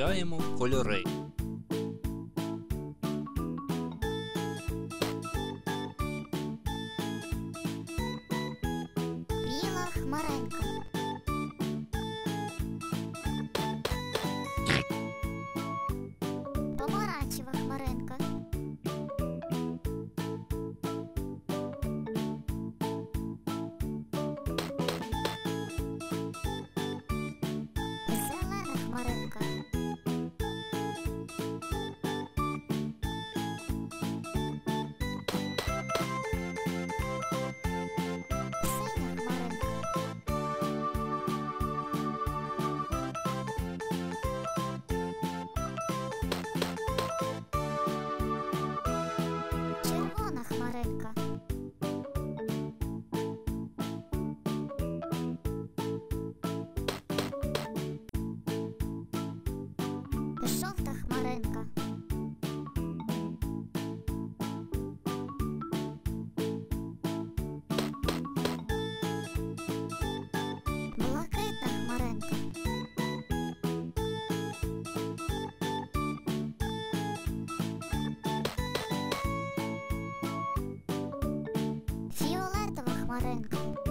визначаємо кольори. Біла хмаринка. か。Warren.